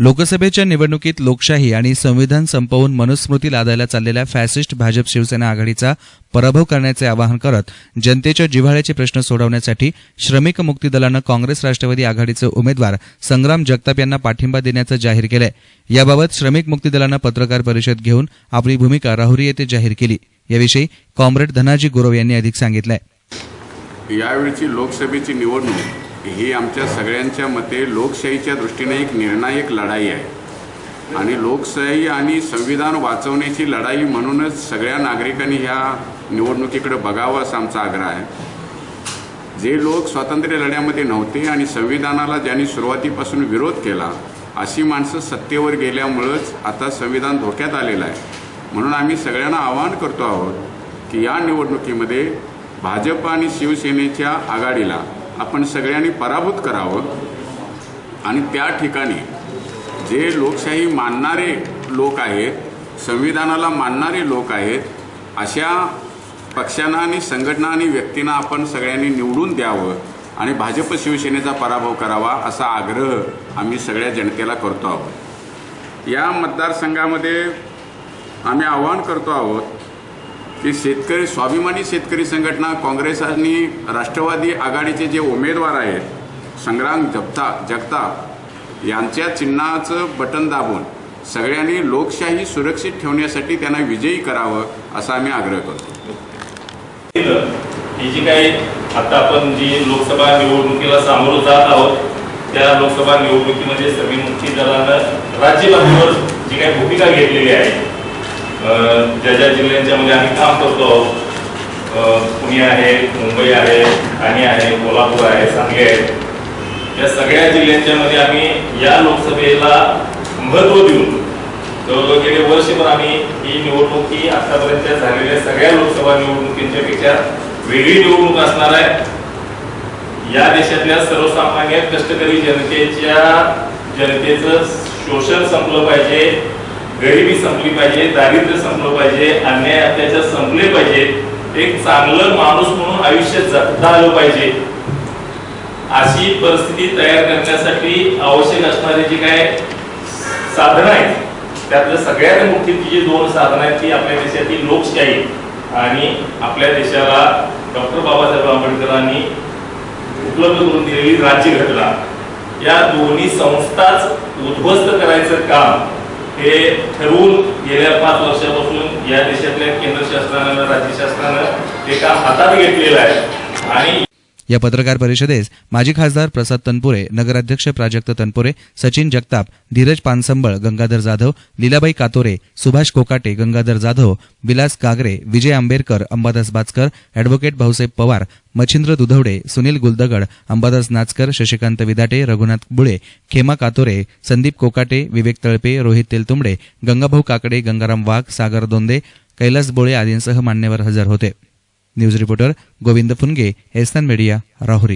लोकसभेच्या निवडणुकीत लोकशाही आणि संविधान संपवून मनुस्मृती लादायला चाललेल्या फॅसिस्ट भाजप शिवसेना आघाडीचा पराभव करण्याचे आवाहन करत जनतेच्या जिव्हाळ्याचे प्रश्न सोडवण्यासाठी श्रमिक मुक्ती दलानं काँग्रेस राष्ट्रवादी आघाडीचे उमेदवार संग्राम जगताप यांना पाठिंबा देण्याचं जाहीर केलंय. याबाबत श्रमिक मुक्ती दलानं पत्रकार परिषद घेऊन आपली भूमिका राहुरी येथे जाहीर केली. याविषयी कॉम्रेड धनाजी गुरव यांनी अधिक सांगितलंय. यावेळची लोकसभेची निवडणूक ही आमच्या सगळ्यांच्या मते लोकशाहीच्या दृष्टीने एक निर्णायक लढाई आहे. आणि लोकशाही आणि संविधान वाचवण्याची लढाई म्हणूनच सगळ्या नागरिकांनी ह्या निवडणुकीकडे बघावं असा आमचा आग्रह आहे. जे लोक स्वातंत्र्य लढ्यामध्ये नव्हते आणि संविधानाला ज्यांनी सुरुवातीपासून विरोध केला अशी माणसं सत्तेवर गेल्यामुळंच आता संविधान धोक्यात आलेलं आहे. म्हणून आम्ही सगळ्यांना आवाहन करतो आहोत की या निवडणुकीमध्ये भाजप आणि शिवसेनेच्या आघाडीला आपण सगळ्यांनी पराभूत करावं. आणि त्या ठिकाणी जे लोकशाही मानणारे लोक आहेत संविधानाला मानणारे लोक आहेत अशा पक्षांना आणि संघटना आणि व्यक्तींना आपण सगळ्यांनी निवडून द्यावं आणि भाजप शिवसेनेचा पराभव करावा असा आग्रह आम्ही सगळ्या जनतेला करतो आहोत. या मतदारसंघामध्ये आम्ही आवाहन करतो आहोत की शेतकरी स्वाभिमानी शेतकरी संघटना काँग्रेस आणि राष्ट्रवादी आघाडीचे जे उमेदवार आहेत संग्राम जगता जगताप यांच्या चिन्हाचं बटन दाबून सगळ्यांनी लोकशाही सुरक्षित ठेवण्यासाठी त्यांना विजयी करावं असा आम्ही आग्रह करतो. ही जी काही आता आपण जी लोकसभा निवडणुकीला सामोरं जात आहोत त्या लोकसभा निवडणुकीमध्ये मुक्ती दलानं राज्यपातळीवर जी काही भूमिका घेतलेली आहे ज्या ज्या जिल्ह्यांच्या मध्ये आम्ही काम करतो. अं, पुणे आहे मुंबई आहे ठाणे आहे कोल्हापूर आहे सांगली आहे. या सगळ्या जिल्ह्यांच्या मध्ये आम्ही या लोकसभेला महत्त्व देऊन जवळजवळ गेले वर्षभर आम्ही ही निवडणूक ही आतापर्यंत झालेल्या सगळ्या लोकसभा निवडणुकींच्या पेक्षा वेगळी निवडणूक असणार आहे. या देशातल्या सर्वसामान्य कष्टकरी जनतेच्या जनतेचं शोषण संपलं पाहिजे. गरिबी संपली पाहिजे दारिद्र्य संपलं पाहिजे अन्याय अत्याचार संपले पाहिजे एक चांगलं माणूस म्हणून आयुष्य जगता आलं पाहिजे. अशी परिस्थिती तयार करण्यासाठी आवश्यक असणारी जी काय साधनं आहेत त्यातलं सगळ्यात मोठी ती जी दोन साधनं आहेत ती आपल्या देशातील लोकशाही आणि आपल्या देशाला डॉक्टर बाबासाहेब आंबेडकरांनी उपलब्ध करून दिलेली राज्यघटना. या दोन्ही संस्थाच उद्ध्वस्त करायचं काम हे ठरवून गेल्या पाच वर्षापासून या देशातल्या केंद्र शासनानं राज्य शासनानं ते काम हातात घेतलेलं आहे. आणि या पत्रकार परिषदेस माजी खासदार प्रसाद तनपुरे नगराध्यक्ष प्राजक्त तनपुरे सचिन जगताप धीरज पानसंबळ गंगाधर जाधव लीलाबाई कातोरे सुभाष कोकाटे गंगाधर जाधव विलास कागरे विजय आंबेडकर अंबादास बाचकर अॅडव्होकेट भाऊसाहेब पवार मच्छिंद्र दुधवडे सुनील गुलदगड अंबादास नाचकर शशिकांत विदाटे रघुनाथ बुळे खेमा कातोरे संदीप कोकाटे विवेक तळपे रोहित तेलतुंबडे गंगाभाऊ काकडे गंगाराम वाघ सागर दोंदे कैलास बोळे आदींसह मान्यवर हजर होते. न्यूज रिपोर्टर गोविंद फुनगे एसन मीडिया राहुरी.